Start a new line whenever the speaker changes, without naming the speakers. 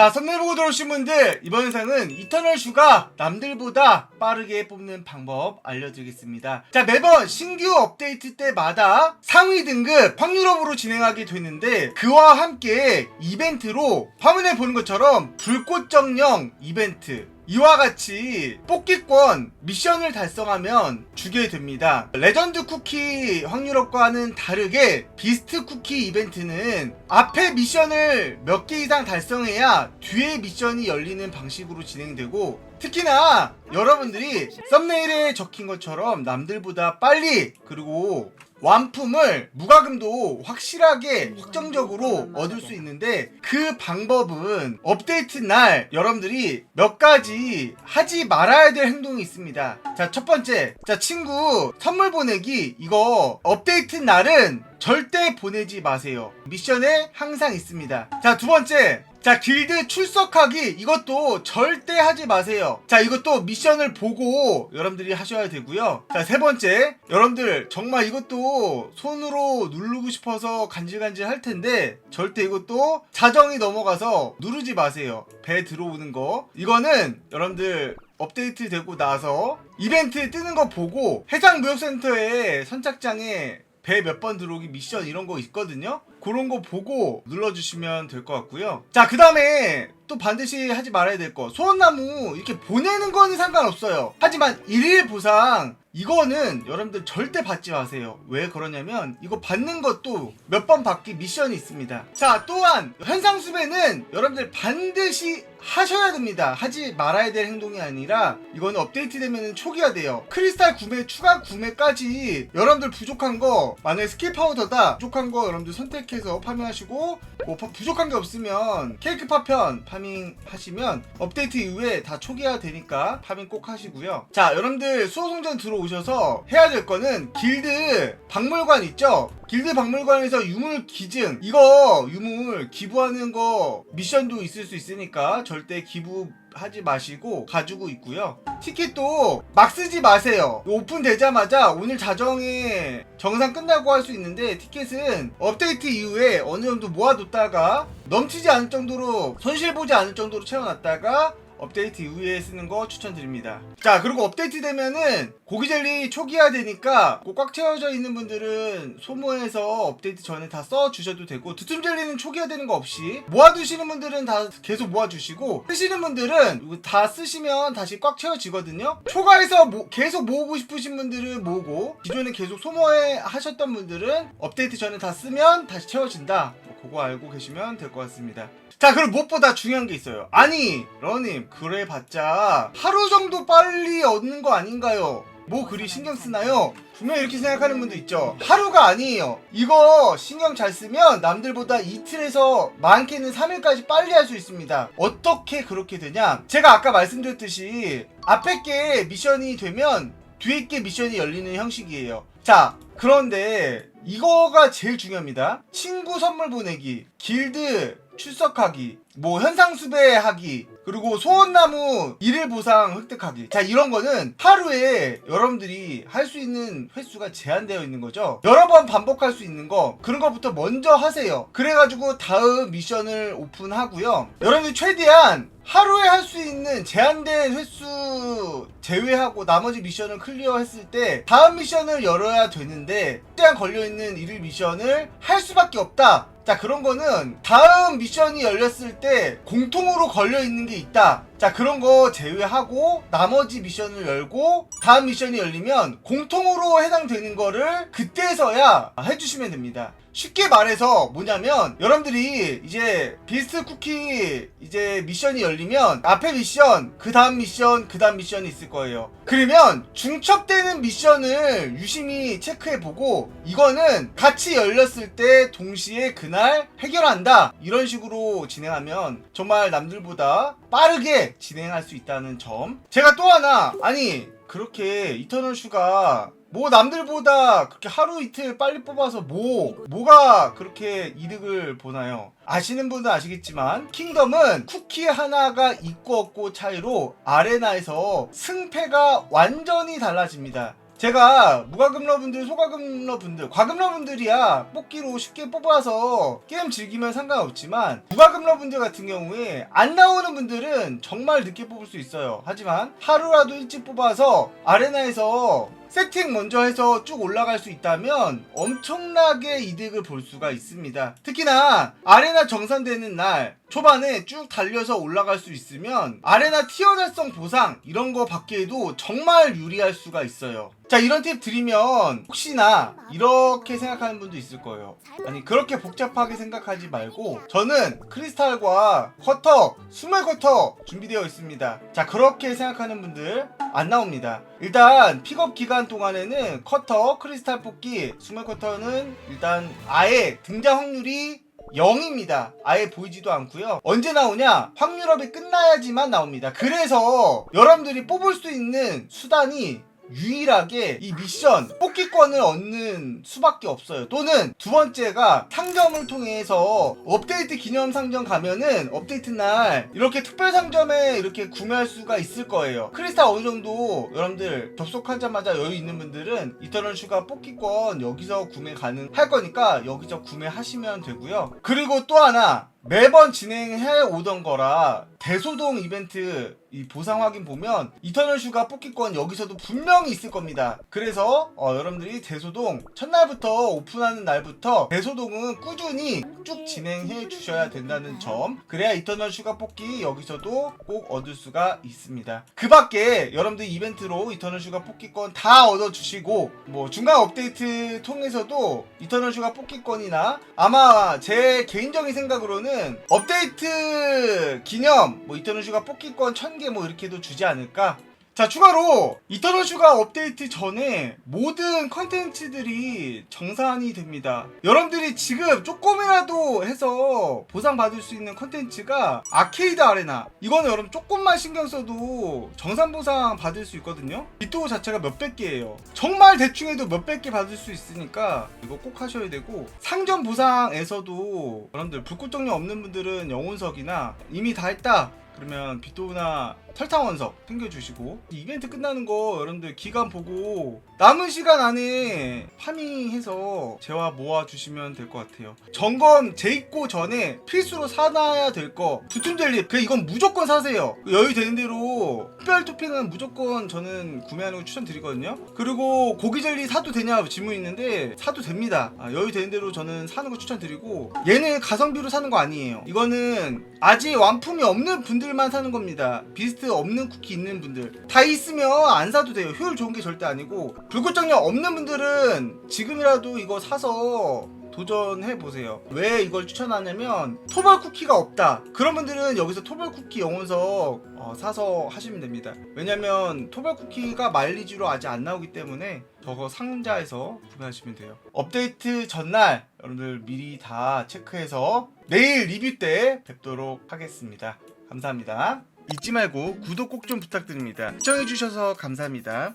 자, 썸네일 보고 들어오신 분들, 이번 영상은 이터널 슈가 남들보다 빠르게 뽑는 방법 알려드리겠습니다. 자, 매번 신규 업데이트 때마다 상위 등급 확률업으로 진행하게 되는데, 그와 함께 이벤트로 화면에 보는 것처럼 불꽃 정령 이벤트, 이와 같이 뽑기권 미션을 달성하면 주게 됩니다. 레전드 쿠키 확률업과는 다르게 비스트 쿠키 이벤트는 앞에 미션을 몇 개 이상 달성해야 뒤에 미션이 열리는 방식으로 진행되고 특히나 여러분들이 썸네일에 적힌 것처럼 남들보다 빨리 그리고 완품을 무과금도 확실하게 확정적으로 얻을 수 있는데 그 방법은 업데이트 날 여러분들이 몇 가지 하지 말아야 될 행동이 있습니다. 자, 첫 번째. 자, 친구 선물 보내기 이거 업데이트 날은 절대 보내지 마세요. 미션에 항상 있습니다. 자, 두 번째. 자, 길드 출석하기 이것도 절대 하지 마세요. 자, 이것도 미션을 보고 여러분들이 하셔야 되고요. 자, 세 번째. 여러분들 정말 이것도 손으로 누르고 싶어서 간질간질 할 텐데 절대 이것도 자정이 넘어가서 누르지 마세요. 배 들어오는 거. 이거는 여러분들 업데이트 되고 나서 이벤트 뜨는 거 보고 해상무역센터에 선착장에 배 몇 번 들어오기 미션 이런 거 있거든요. 그런 거 보고 눌러주시면 될 것 같고요. 자, 그 다음에 또 반드시 하지 말아야 될 거. 소원나무 이렇게 보내는 거는 상관없어요. 하지만 일일 보상 이거는 여러분들 절대 받지 마세요. 왜 그러냐면 이거 받는 것도 몇 번 받기 미션이 있습니다. 자, 또한 현상수배는 여러분들 반드시 하셔야 됩니다. 하지 말아야 될 행동이 아니라 이거는 업데이트 되면 초기화돼요. 크리스탈 구매, 추가 구매까지 여러분들 부족한 거 만약에 스킬 파우더다 부족한 거 여러분들 선택해서 파밍하시고 뭐 파- 부족한 게 없으면 케이크 파편 파밍 하시면 업데이트 이후에 다 초기화 되니까 파밍 꼭 하시고요. 자, 여러분들 수호성전 들어오셔서 해야 될 거는 길드 박물관 있죠? 길드 박물관에서 유물 기증 이거 유물 기부하는 거 미션도 있을 수 있으니까 절대 기부 하지 마시고 가지고 있고요. 티켓도 막 쓰지 마세요. 오픈 되자마자 오늘 자정에 정상 끝나고 할 수 있는데 티켓은 업데이트 이후에 어느 정도 모아뒀다가 넘치지 않을 정도로 손실 보지 않을 정도로 채워놨다가 업데이트 이후에 쓰는 거 추천드립니다. 자, 그리고 업데이트 되면은 고기젤리 초기화 되니까 그꽉 채워져 있는 분들은 소모해서 업데이트 전에 다 써 주셔도 되고 두툼 젤리는 초기화 되는 거 없이 모아두시는 분들은 다 계속 모아주시고 쓰시는 분들은 다 쓰시면 다시 꽉 채워지거든요. 초과해서 모- 계속 모으고 싶으신 분들은 모으고 기존에 계속 소모해 하셨던 분들은 업데이트 전에 다 쓰면 다시 채워진다. 뭐 그거 알고 계시면 될 것 같습니다. 자, 그럼 무엇보다 중요한 게 있어요. 아니, 러님, 그래 봤자 하루 정도 빨리 얻는 거 아닌가요? 뭐 그리 신경 쓰나요? 분명 이렇게 생각하는 분도 있죠. 하루가 아니에요. 이거 신경 잘 쓰면 남들보다 이틀에서 많게는 3일까지 빨리 할 수 있습니다. 어떻게 그렇게 되냐? 제가 아까 말씀드렸듯이 앞에 게 미션이 되면 뒤에 게 미션이 열리는 형식이에요. 자, 그런데 이거가 제일 중요합니다. 친구 선물 보내기, 길드 출석하기, 뭐 현상 수배하기, 그리고 소원나무 일일 보상 획득하기. 자, 이런 거는 하루에 여러분들이 할 수 있는 횟수가 제한되어 있는 거죠. 여러 번 반복할 수 있는 거, 그런 것부터 먼저 하세요. 그래가지고 다음 미션을 오픈하고요. 여러분들 최대한 하루에 할 수 있는 제한된 횟수 제외하고 나머지 미션을 클리어했을 때 다음 미션을 열어야 되는데 최대한 걸려있는 일일 미션을 할 수밖에 없다. 자 그런 거는 다음 미션이 열렸을 때 공통으로 걸려있는 게 있다. 자 그런 거 제외하고 나머지 미션을 열고 다음 미션이 열리면 공통으로 해당되는 거를 그때서야 해주시면 됩니다. 쉽게 말해서 뭐냐면 여러분들이 이제 비스트 쿠키 이제 미션이 열리면 앞에 미션 그 다음 미션 그 다음 미션이 있을 거예요 그러면 중첩되는 미션을 유심히 체크해보고 이거는 같이 열렸을 때 동시에 그날 해결한다 이런 식으로 진행하면 정말 남들보다 빠르게 진행할 수 있다는 점 제가 또 하나 아니 그렇게 이터널 슈가 뭐 남들보다 그렇게 하루 이틀 빨리 뽑아서 뭐 뭐가 그렇게 이득을 보나요? 아시는 분은 아시겠지만 킹덤은 쿠키 하나가 있고 없고 차이로 아레나에서 승패가 완전히 달라집니다. 제가 무과금러분들, 소과금러분들, 과금러분들이야 뽑기로 쉽게 뽑아서 게임 즐기면 상관없지만 무과금러분들 같은 경우에 안 나오는 분들은 정말 늦게 뽑을 수 있어요. 하지만 하루라도 일찍 뽑아서 아레나에서 세팅 먼저 해서 쭉 올라갈 수 있다면 엄청나게 이득을 볼 수가 있습니다. 특히나 아레나 정산되는 날 초반에 쭉 달려서 올라갈 수 있으면 아레나 티어 달성 보상 이런 거 받기에도 정말 유리할 수가 있어요. 자 이런 팁 드리면 혹시나 이렇게 생각하는 분도 있을 거예요. 아니 그렇게 복잡하게 생각하지 말고 저는 크리스탈과 커터, 수물 커터 준비되어 있습니다. 자 그렇게 생각하는 분들 안 나옵니다. 일단 픽업 기간 동안에는 커터, 크리스탈 뽑기, 수물 커터는 일단 아예 등장 확률이 0입니다. 아예 보이지도 않고요. 언제 나오냐? 확률업이 끝나야지만 나옵니다. 그래서 여러분들이 뽑을 수 있는 수단이 유일하게 이 미션 뽑기권을 얻는 수밖에 없어요. 또는 두 번째가 상점을 통해서 업데이트 기념 상점 가면은 업데이트 날 이렇게 특별 상점에 이렇게 구매할 수가 있을 거예요. 크리스탈 어느 정도 여러분들 접속하자마자 여유 있는 분들은 이터널 슈가 뽑기권 여기서 구매 가능할 거니까 여기서 구매하시면 되고요. 그리고 또 하나 매번 진행해 오던 거라 대소동 이벤트 이 보상 확인 보면 이터널 슈가 뽑기권 여기서도 분명히 있을 겁니다. 그래서 어, 여러분들이 대소동 첫날부터 오픈하는 날부터 대소동은 꾸준히 쭉 진행해 주셔야 된다는 점. 그래야 이터널 슈가 뽑기 여기서도 꼭 얻을 수가 있습니다. 그 밖에 여러분들 이벤트로 이터널 슈가 뽑기권 다 얻어 주시고 뭐 중간 업데이트 통해서도 이터널 슈가 뽑기권이나 아마 제 개인적인 생각으로는 업데이트 기념 뭐 이터널 슈가 뽑기권 1000개 뭐 이렇게도 주지 않을까 자 추가로 이터널 슈가 업데이트 전에 모든 컨텐츠들이 정산이 됩니다. 여러분들이 지금 조금이라도 해서 보상받을 수 있는 컨텐츠가 아케이드 아레나 이거는 여러분 조금만 신경 써도 정산 보상 받을 수 있거든요. 비토 자체가 몇백 개예요. 정말 대충 해도 몇백 개 받을 수 있으니까 이거 꼭 하셔야 되고 상점 보상에서도 여러분들 불꽃정령 없는 분들은 영혼석이나 이미 다 했다 그러면 비토나 설탕 원석 챙겨주시고. 이벤트 끝나는 거 여러분들 기간 보고 남은 시간 안에 파밍해서 재화 모아주시면 될 것 같아요. 점검 재입고 전에 필수로 사놔야 될 거. 두툼 젤리. 그 이건 무조건 사세요. 여유 되는 대로. 특별 토핑은 무조건 저는 구매하는 거 추천드리거든요. 그리고 고기 젤리 사도 되냐 질문 있는데 사도 됩니다. 아, 여유 되는 대로 저는 사는 거 추천드리고. 얘는 가성비로 사는 거 아니에요. 이거는 아직 완품이 없는 분들만 사는 겁니다. 비 스트 없는 쿠키 있는 분들 다 있으면 안 사도 돼요 효율 좋은 게 절대 아니고 불꽃정령 없는 분들은 지금이라도 이거 사서 도전해 보세요. 왜 이걸 추천하냐면 토벌 쿠키가 없다. 그런 분들은 여기서 토벌 쿠키 영혼석 어, 사서 하시면 됩니다. 왜냐면 토벌 쿠키가 마일리지로 아직 안 나오기 때문에 저거 상자에서 구매하시면 돼요. 업데이트 전날 여러분들 미리 다 체크해서 내일 리뷰 때 뵙도록 하겠습니다. 감사합니다. 잊지 말고 구독 꼭 좀 부탁드립니다. 시청해주셔서 감사합니다.